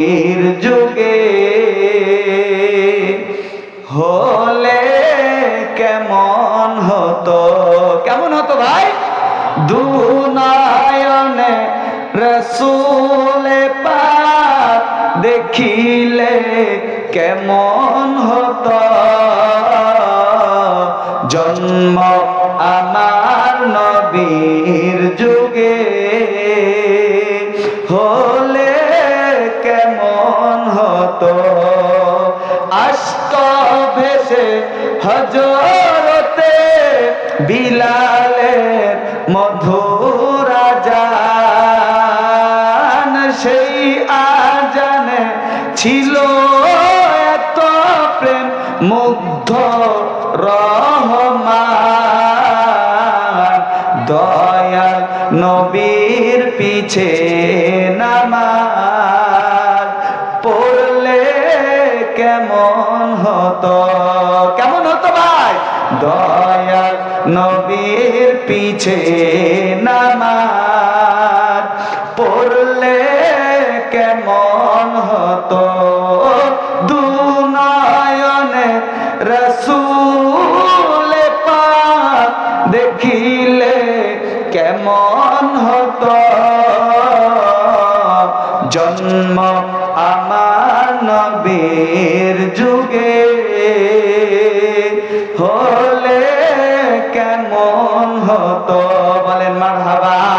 এর যুগে হলে কেমন হতো? কেমন হতো ভাই? দুনায়নে রসুলে পাক দেখিলে কেমন হতো? জন্ম আমার নবীর যুগে হতো আষ্ট ভেসে হজরতে বিলালের মধুরা জান সেই আজানে ছিল এত প্রেম মুগ্ধ রহমান। দয়াল নবীর পিছে নামাজ কেমন হতো? কেমন হতো ভাই? দয়াল নবীর পিছে নামাজ পড়লে কেমন হতো? দুনয়নে রসুল পাক দেখিলে কেমন হতো? জন্ম আমার নবীর যুগে হলে কেমন হতো? বলেন মার